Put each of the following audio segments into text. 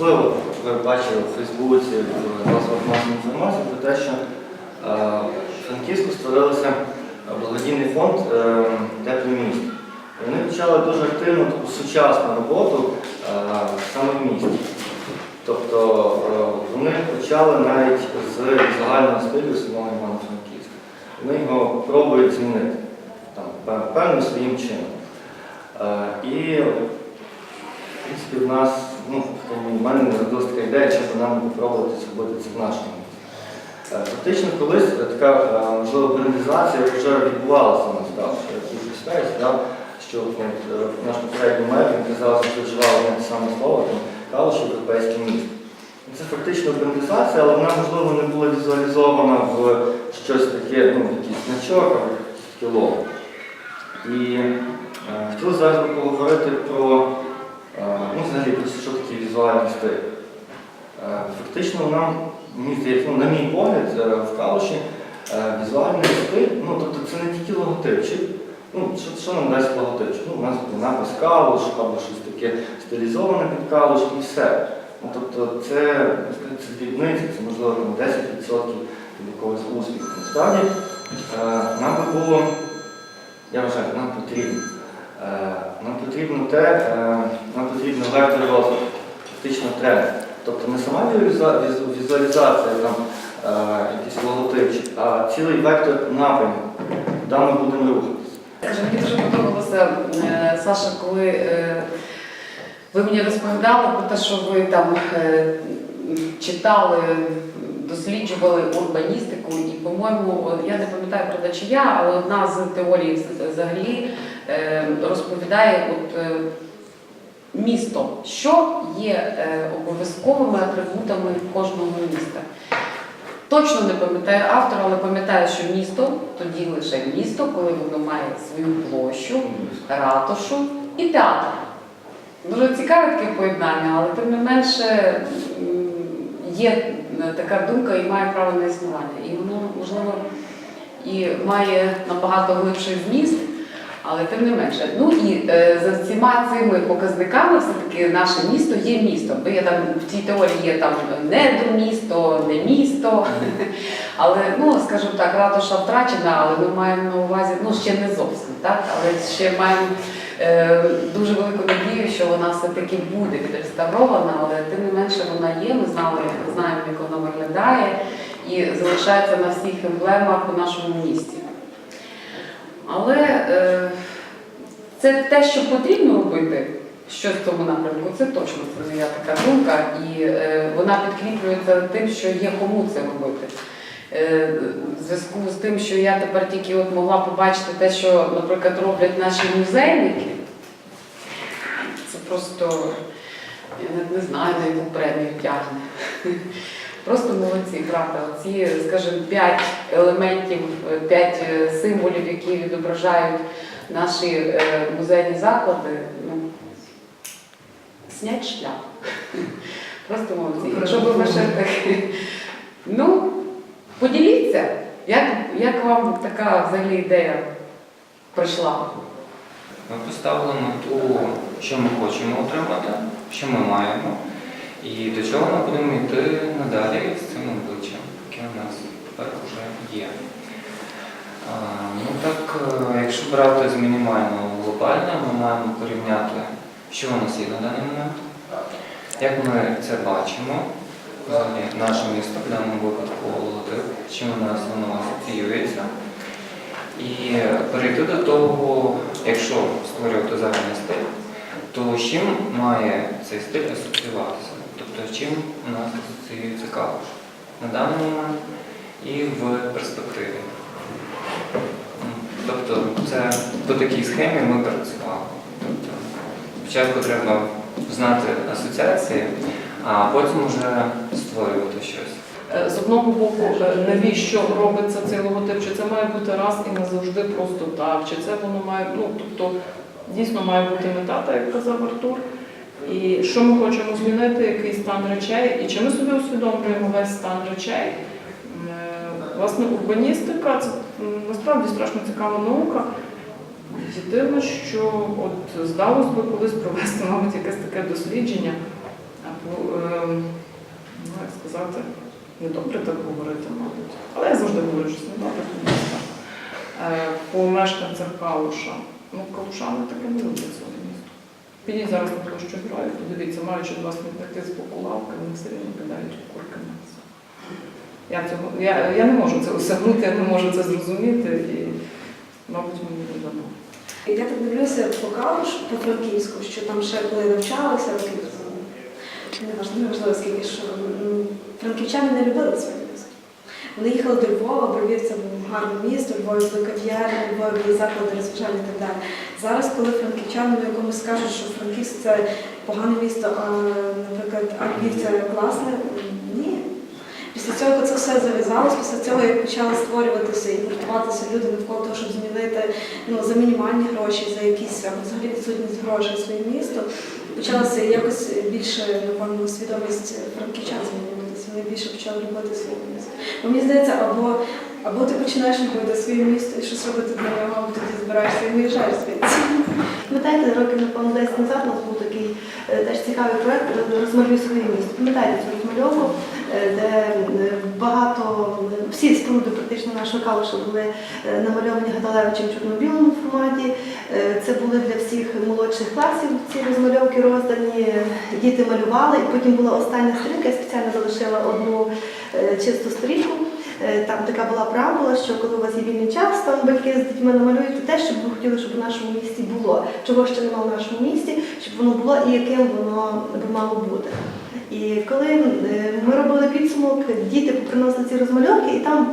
Можливо, ви бачили в Фейсбуці, засобах масової інформації про те, що е, в Франківську створився благодійний фонд е, «Тепле місто». І Вони почали дуже активну таку сучасну роботу е, саме в місті. Тобто вони почали навіть з загального стилю самого Івано-Франківська. Вони його пробують змінити там, певним своїм чином. І в принципі, в нас, ну, в мене не така ідея, що нам попробувати зробити це в нашому. Е, Фактично, колись е, така е, можливо брендизація вже відбувалася так, що якийсь да, що от, е, наш попередній мер він казав, що вживав одне те саме слово, там, калуш європейське місто. Це фактично брендизація, але вона, можливо, не була візуалізована в щось таке, ну, в якийсь значок, або якесь лого. І е, хотів зараз поговорити про, е, ну, взагалі, що візуальний стиль. Е, Фактично нам, ну, на мій погляд, е, в Калуші е, візуальний стиль, ну, тобто це не тільки логотипчик. Ну, що, що нам дасть логотипчик? Ну, у нас буде напис калуш, або щось таке стилізоване під калуш і все. Ну, тобто це, сказати, це можливо там, 10% від якогось успіху. Насправді нам би було, я вважаю, нам потрібно. Нам потрібно те, нам потрібно вектор розвитку, фактично тренд. Тобто не сама візуалізація, там, е, якийсь логотипчик, а цілий вектор напрямку, куди ми будемо рухатися. Мені дуже подобалося, е, Саша, коли е, ви мені розповідали про те, що ви там читали, досліджували урбаністику, і, по-моєму, я не пам'ятаю правда чи я, але одна з теорій взагалі розповідає от, місто, що є е, обов'язковими атрибутами кожного міста. Точно не пам'ятаю автора, але пам'ятаю, що місто тоді лише місто, коли воно має свою площу, ратушу і театр. Дуже цікаве таке поєднання, але тим не менше є така думка і має право на існування. І воно, можливо, і має набагато глибший зміст, але тим не менше. Ну і е, за всіма цими показниками все-таки наше місто є місто. Бо є там в цій теорії є там недомісто, не місто. Але ну скажімо так, ратуша втрачена, але ми маємо на увазі, ну ще не зовсім, так, але ще маємо е, дуже велику надію, що вона все-таки буде відреставрована, але тим не менше вона є. Ми знали, знаємо, як вона виглядає і залишається на всіх емблемах у нашому місті. Але е, це те, що потрібно робити, щось в цьому напрямку, це точно це моя така думка, і е, вона підкріплюється тим, що є кому це робити. Е, В зв'язку з тим, що я тепер тільки от могла побачити те, що, наприклад, роблять наші музейники, це просто, я навіть не знаю, на яку премію тягне. Просто молодці, правда. Оці, скажімо, п'ять елементів, п'ять е, символів, які відображають наші е, музейні заклади, ну, снять шлях. Просто молодці. Якщо ви ще такі, ну, поділіться, як, як вам така взагалі ідея прийшла? Ми поставили мету, що ми хочемо отримати, що ми маємо, і до чого ми будемо йти надалі з цим обличчям, яке у нас тепер вже є. Ну так, е, якщо брати з мінімального в ми маємо порівняти, що у нас є на даний момент, як ми це бачимо, взагалі наше місто, в даному випадку логотип, чим у нас воно асоціюється. І перейти до того, якщо створювати загальний стиль, то з чим має цей стиль асоціюватися? Тобто чим у нас асоціюється калуш на даний момент і в перспективі. Тобто це по такій схемі ми працювали. Тобто спочатку треба знати асоціації, а потім вже створювати щось. Е, З одного боку, е, навіщо робиться цей логотип? Чи це має бути раз і назавжди просто так? Чи це воно має, ну тобто дійсно має бути мета, так як казав Артур. І що ми хочемо змінити, який стан речей, і чи ми собі усвідомлюємо весь стан речей? Е, Власне, урбаністика це насправді страшно цікава наука. Єдине, що от здалось би колись провести, мабуть, якесь таке дослідження, або, е, ну, як сказати, недобре так говорити, мабуть. Але я завжди говорю, що недобре, тому що. Е, По мешканцях Калуша. Ну, калушани таке не люблять своє місто. Підіть зараз на площу героїв, подивіться, маючи два смітники з боку лавки, вони все рівно кидають курки це. Я, цього, я, я не можу це осягнути, я не можу це зрозуміти і, мабуть, мені не дано. Я так дивлюся по Калуш, по Франківську, що там ще коли навчалися, неважливо скільки, що франківчани не любили своє місто. Вони їхали до Львова, бо Львів це був гарне місто, Львові були кав'ярні, Львові були заклади розважання і так далі. Зараз, коли франківчанам якомусь скажуть, що Франківськ це погане місто, а, наприклад, а Львів це класне, ні. Після цього, це все зав'язалось, після цього, як почали створюватися і гуртуватися люди навколо того, щоб змінити ну, за мінімальні гроші, за якісь взагалі відсутність грошей своє місто, почалася якось більше, напевно, свідомість франківчан змінюватися. Вони більше почали любити своє місто. Бо мені здається, або, або ти починаєш любити своє місто і щось робити для нього, або тоді збираєшся і виїжджаєш звідси. Пам'ятаєте, років, напевно, 10 назад у нас був такий е, теж цікавий проєкт «Розмалюй своє місто». Пам'ятаєте цю розмальовку, е, де е, багато, е, всі споруди практично нашого калуша були е, намальовані Гадалевичем в чорно-білому форматі. Е, Це були для всіх молодших класів ці розмальовки роздані. Діти малювали, і потім була остання сторінка, я спеціально залишила одну е, чисту сторінку. Е, Там така була правила, що коли у вас є вільний час, там батьки з дітьми намалюють те, що б ви хотіли, щоб у нашому місті було, чого ще немає в нашому місті, щоб воно було і яким воно би мало бути. І коли е, ми робили підсумок, діти приносили ці розмальовки, і там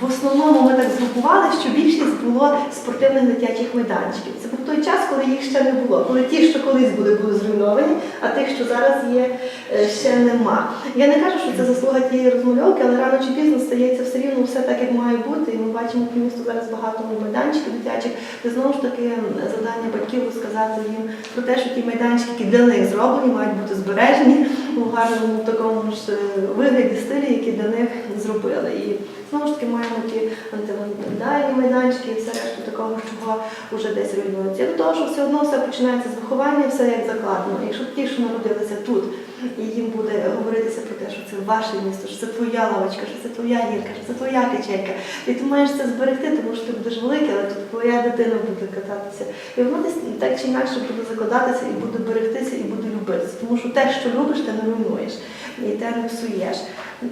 в основному ми так згрупували, що більшість було спортивних дитячих майданчиків. Це був той час, коли їх ще не було, коли ті, що колись були, були зруйновані, а тих, що зараз є, е, ще нема. Я не кажу, що це заслуга тієї розмальовки, але рано чи пізно стається все рівно все так, як має бути. І ми бачимо по місту зараз багато майданчиків дитячих, де знову ж таки завдання батьків розказати їм про те, що ті майданчики, які для них зроблені, мають бути збережені у гарному такому ж е, вигляді стилі, які для них зробили. Знову ж таки маємо ті антивандальні майданчики і все решту такого, чого вже десь руйнується. До того, що все одно все починається з виховання, все як закладено. Якщо ті, що народилися тут, і їм буде говоритися про те, що це ваше місто, що це твоя лавочка, що це твоя гірка, що це твоя качелька. І ти маєш це зберегти, тому що ти будеш великий, але тут твоя дитина буде кататися. І воно десь так чи інакше буде закладатися і буде берегтися, і буде любитися. Тому що те, що любиш, ти не руйнуєш і те не псуєш.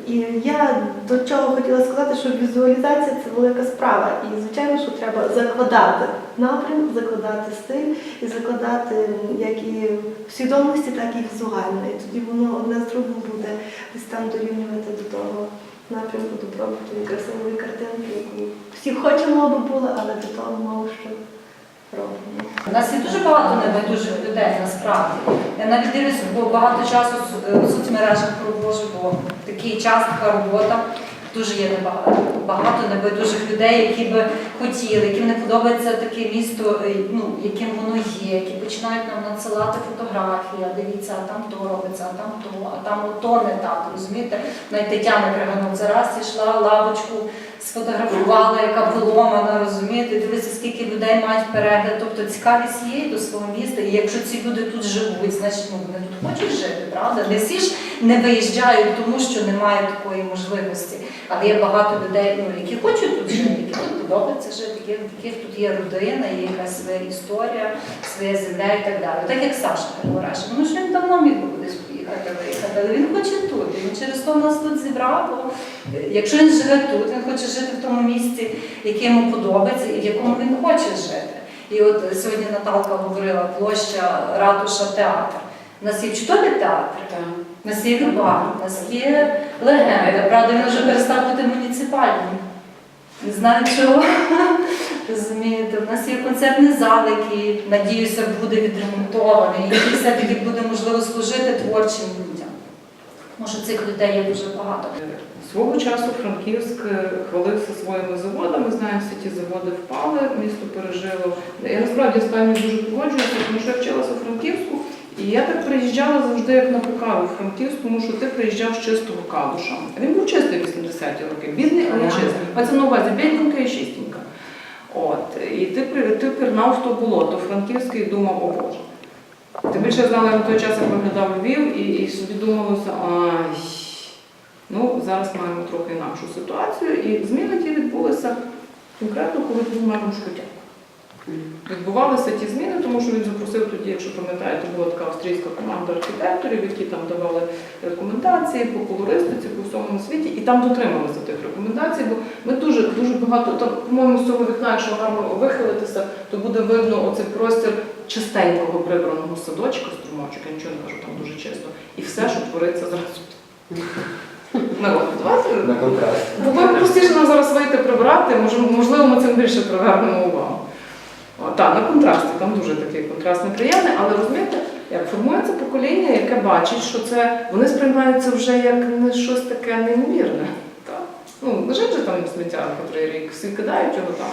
І я до чого хотіла сказати, що візуалізація це велика справа. І звичайно, що треба закладати напрям, закладати стиль і закладати як і в свідомості, так і візуально. І тоді воно одне з другим буде десь там дорівнювати до того напрямку добробуту красивої картинки, яку всі хочемо, аби було, але до того мало що робимо. У нас є дуже багато небайдужих людей насправді. Я навіть дивлюся, бо багато часу в соцмережах проводжу, бо такий час, така робота. Дуже є небагато багато небайдужих людей, які би хотіли, яким не подобається таке місто, е, ну яким воно є, які починають нам надсилати фотографії, а дивіться, а там то робиться, а там то, а там то не так. Розумієте? Навіть Тетяна Криганов зараз йшла лавочку, сфотографувала, яка поломана, розумієте, дивіться, скільки людей мають перегляд. Тобто цікавість є до свого міста. І якщо ці люди тут живуть, значить ну, вони тут хочуть жити, правда? Не всі ж не виїжджають, тому що немає такої можливості. Але є багато людей, ну, які хочуть тут жити, які тут подобається жити, в яких тут є родина, є якась своя історія, своя земля і так далі. Так як Саша Григорашин. Ну що він давно міг би кудись поїхати, виїхати, але він хоче тут. Він через то нас тут зібрав. Якщо він живе тут, він хоче жити в тому місці, яке йому подобається і в якому він хоче жити. І от сьогодні Наталка говорила площа ратуша театр. У нас є чудовий театр. У нас є бар, у нас є легенда. Правда, він вже перестав бути муніципальним. Не знаю чого. Розумієте, у нас є концертний зал, який, надіюся, буде відремонтований, який все-таки буде можливо служити творчим людям. Тому що цих людей є дуже багато. Свого часу Франківськ е, хвалився своїми заводами. Знаємо, всі ті заводи впали, місто пережило. Я насправді з Танею дуже погоджуюся, тому що я вчилася у Франківську, і я так приїжджала завжди як на покаву в Франківську, тому що ти приїжджав з чистого калуша. Він був чистий 80-ті роки, бідний, але чистий. Мається на увазі бідненька і чистенька. От, і ти, ти пірнав в то болото Франківське і думав, о Боже. Тим більше знала на той час, як виглядав Львів, і, і собі думалося, ай, ну зараз маємо трохи інакшу ситуацію. І зміни ті відбулися конкретно, коли був мером Шкотяк. Відбувалися ті зміни, тому що він запросив тоді, якщо пам'ятаєте, була така австрійська команда архітекторів, які там давали рекомендації по колористиці по всьому світі, і там дотрималися тих рекомендацій, бо ми дуже дуже багато там, по-моєму, з цього вікна, якщо гарно вихилитися, то буде видно оцей простір чистенького прибраного садочка, струмочок, я нічого не кажу, там дуже чисто. І все, що твориться зараз. Народ, давайте На контраст. Бо простіше нам зараз вийти прибрати, можливо, ми цим більше привернемо увагу. Так, на контрасті, там дуже такий контраст неприємний, але розумієте, як формується покоління, яке бачить, що це вони сприймаються вже як не щось таке неймовірне. Так? Ну, лежить же там сміття котрий рік, всі кидають його там,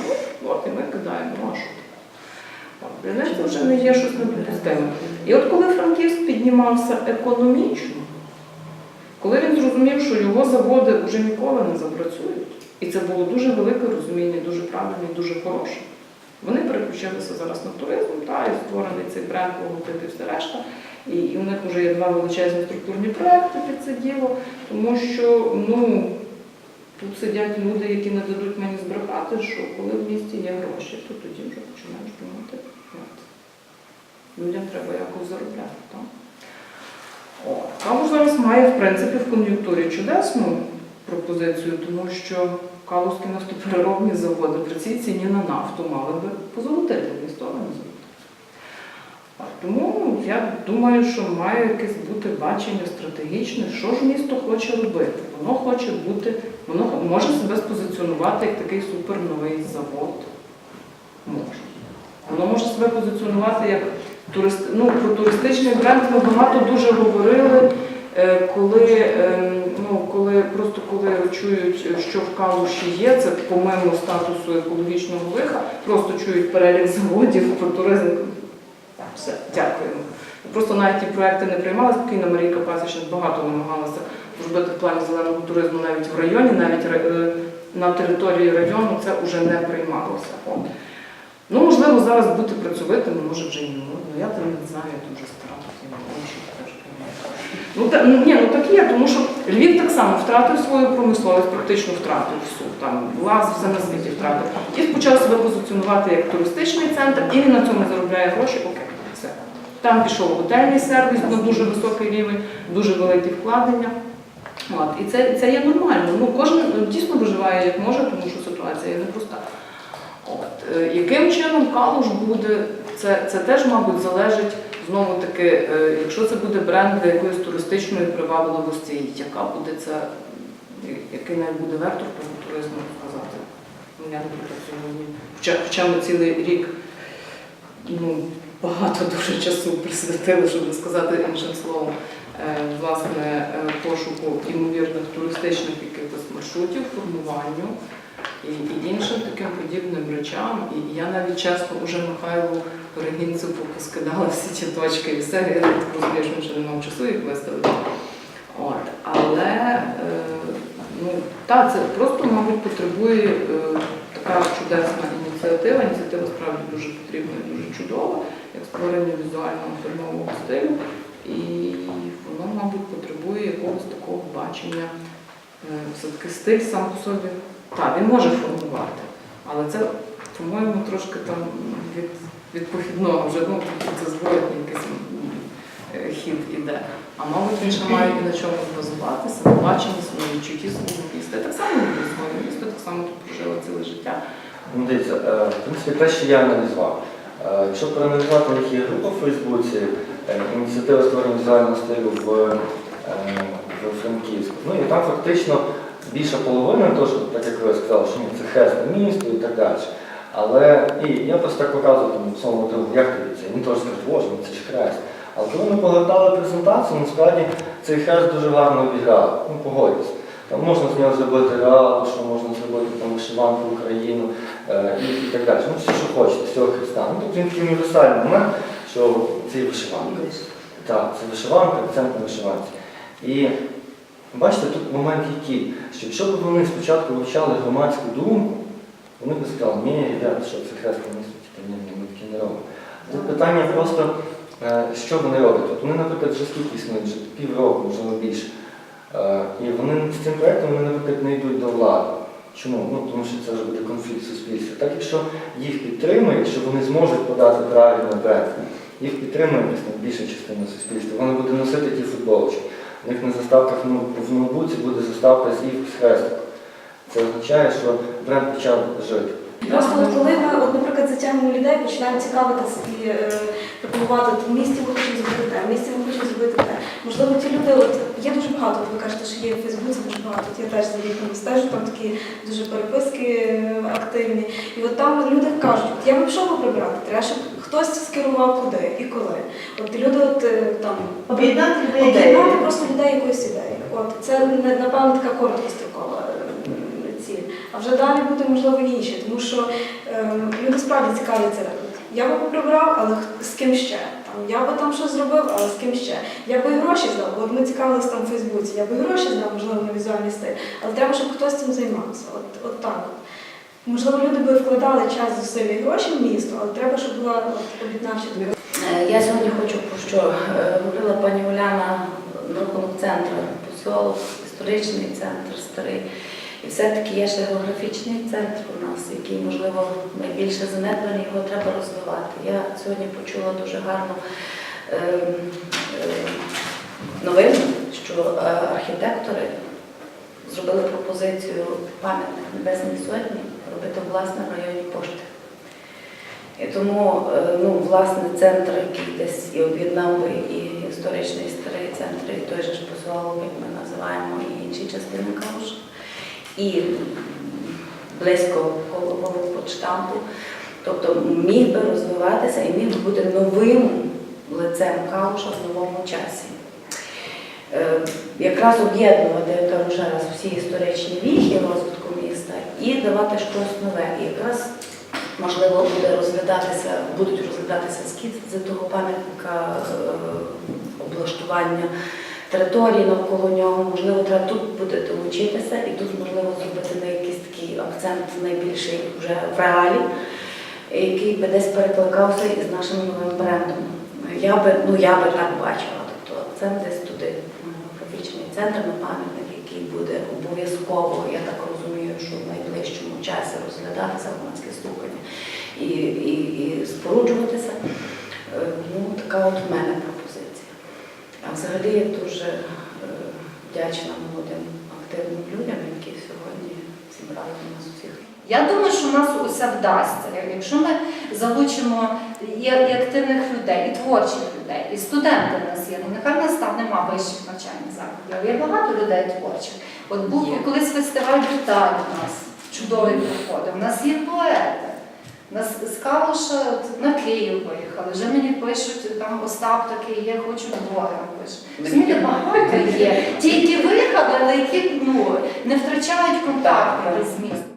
от, і ми кидаємо, що? Для них це вже не є щось неприпустиме. І от коли Франківськ піднімався економічно, коли він зрозумів, що його заводи вже ніколи не запрацюють, і це було дуже велике розуміння, дуже правильне дуже хороше. Вони переключилися зараз на туризм, та, і створений цей бренд, логотип і все решта. І, і у них вже є два величезні структурні проекти під це діло, тому що ну, тут сидять люди, які не дадуть мені збрехати, що коли в місті є гроші, то тоді вже починаєш думати. Людям треба якось заробляти. Калуш зараз має, в принципі, в кон'юнктурі чудесну пропозицію, тому що калузькі нафтопереробні заводи при цій ціні на нафту мали би позолотити місто, а не золотити. А Тому я думаю, що має якесь бути бачення стратегічне, що ж місто хоче робити. Воно хоче бути, воно може себе спозиціонувати як такий суперновий завод. Може. Воно може себе позиціонувати як турист... ну, про туристичний бренд ми багато дуже говорили, е, коли, е, ну, коли просто коли чують, що в Калуші є, це помимо статусу екологічного лиха, просто чують перелік заводів про туризм. Все, дякуємо. Просто навіть ті проекти не приймали. Спокійно Марійка Пасічник багато намагалася зробити в плані зеленого туризму навіть в районі, навіть е, на території району це вже не приймалося. Ну, можливо, зараз бути працьовитим, може вже і не можна. Я там не знаю, я дуже стара, такі очі теж. Ну, та, ну, ні, ну так є, тому що Львів так само втратив свою промисловість, практично втратив всю. Там лаз все на світі втратив. І почав себе позиціонувати як туристичний центр, і він на цьому заробляє гроші, окей, все. Там пішов готельний сервіс на дуже високий рівень, дуже великі вкладення. От, і це, це є нормально. Ну, кожен дійсно виживає як може, тому що ситуація є непроста. От. е, Яким чином калуш буде, це, це теж, мабуть, залежить знову таки, е, якщо це буде бренд для якоїсь туристичної привабливості, яка буде це, який навіть буде вектор того туризму сказати. Ну, я, сьогодні, хоча, хоча ми цілий рік ну, багато дуже часу присвятили, щоб не сказати іншим словом, е, власне, е, пошуку імовірних туристичних якихось маршрутів, формуванню і, іншим таким подібним речам. І я навіть чесно уже Михайлу Перегінцеву поскидала всі ті точки і все. Я так що не мав часу їх виставити. От. Але е, ну, та, це просто, мабуть, потребує е, така чудесна ініціатива. Ініціатива справді дуже потрібна і дуже чудова, як створення візуального фільмового стилю. І воно, мабуть, потребує якогось такого бачення. Е, Все-таки стиль сам по собі, так, він може формувати, але це, по-моєму, трошки там від, від похідного вже ну, це зворотній якийсь е, хід іде. А мабуть, він ще має і на чомусь базуватися, на баченні свої відчутті свого міста. Так само люблю своє місто, так само тут прожила ціле життя. Ну, дивіться, е, в принципі, те, що я аналізував. Е, Якщо проаналізувати, них є група в Фейсбуці, ініціатива створення візуального стилю в, в Франківську. Ну і там фактично більша половина, тож, так як ви сказали, що ні, це хресне місто і так далі. Але і я просто так показував там своєму другу, як тобі це? Він теж скаже, боже, ну це ж хрест. Але коли ми погортали презентацію, насправді цей хрест дуже гарно обіграв. Ну, погодьтесь. Там можна з нього зробити реал, що можна зробити там вишиванку Україну е, і, і так далі. Ну, все, що хочете, цього хреста. Ну, тобто він такий універсальний момент, що це є вишиванка. Так, це вишиванка, акцент на вишиванці. І бачите, тут момент який, що якщо б вони спочатку вивчали громадську думку, вони б сказали, ні, ребята, що це хрест типу, ні, ми такі не робимо. Тут питання просто е, що вони роблять. От вони, наприклад, вже скільки існують, вже півроку, можливо більше. Е, І вони з цим проєктом вони, наприклад, не йдуть до влади. Чому? Ну, тому що це вже буде конфлікт суспільства. Так якщо їх підтримують, що вони зможуть подати правильний проект, їх підтримує більша частина суспільства, вони будуть носити ті футболочки. У них на заставках в ноутбуці буде заставка з їх з. Це означає, що бренд почав жити. Просто коли ми, от, наприклад, затягнемо людей, починаємо цікавитися і е, пропонувати, в місті ми хочемо зробити те, в місті ми хочемо зробити те. Можливо, ті люди, от є дуже багато, от ви кажете, що є в Фейсбуці дуже багато, от я теж за віком стежу, там такі дуже переписки е, активні. І от там люди кажуть, от я би пішов прибрати, треба, щоб хтось скерував куди і коли. От люди от е, там Об'єднати людей. Об'єднати просто людей якоюсь ідеєю. От це напевно така короткострокова е, ціль. А вже далі буде можливо інші, тому що е, люди справді цікавляться. Я би прибрав, але з ким ще? Там я би там щось зробив, але з ким ще? Я би і гроші здав. бо От ми цікавилися там в Фейсбуці. Я би і гроші здав, можливо, на візуальний стиль, але треба, щоб хтось цим займався. От, от так. Можливо, люди би вкладали час, зусилля і гроші в місто, але треба, щоб була об'єднавча така Е, Я сьогодні хочу, про що е, говорила пані Уляна, на рахунок центру, поселок, історичний центр старий. І все-таки є ще географічний центр у нас, який, можливо, найбільше занедбаний, його треба розвивати. Я сьогодні почула дуже гарну ем, ем, новину, що е, архітектори зробили пропозицію пам'ятник Небесній Сотні робити власне в районі пошти. І тому е, ну, власне центр, який десь і об'єднав би і історичний старий центр, і той же ж позволив, як ми називаємо, і інші частини Кауша, і близько головного почтампу. Тобто міг би розвиватися і міг би бути новим лицем Кауша в новому часі. Е, Якраз об'єднувати я ще раз всі історичні віхи розвитку міста і давати щось нове. І якраз можливо буде розглядатися, будуть розглядатися скізи того пам'ятника е, облаштування території навколо нього. Можливо, треба тут буде долучитися і тут можливо зробити на якийсь такий акцент найбільший вже в реалі, який би десь перекликався із нашим новим брендом. Я би, ну я би так бачила, тобто акцент десь туди, на графічний центр, на пам'ятник, який буде обов'язково, я так розумію, що в найближчому часі розглядатися громадське слухання і, і, і споруджуватися. Е, Ну, така от в мене пропозиція. А взагалі я дуже е, вдячна молодим активним людям, які сьогодні зібрали нас усіх. Я думаю, що в нас усе вдасться. Якщо ми залучимо і, і активних людей, і творчих людей, і студенти в нас є. Ну нехай нас там нема вищих навчальних закладів. Є багато людей творчих. От був Є. колись фестиваль Британії у нас чудовий проходив. У нас є поети. У нас з Калуша от на Київ виїхали. Вже мені пишуть, там Остап такий є, хочу блогером пише. Розумієте, багато є. Ті, які виїхали, але які ну, не втрачають контакту з містом.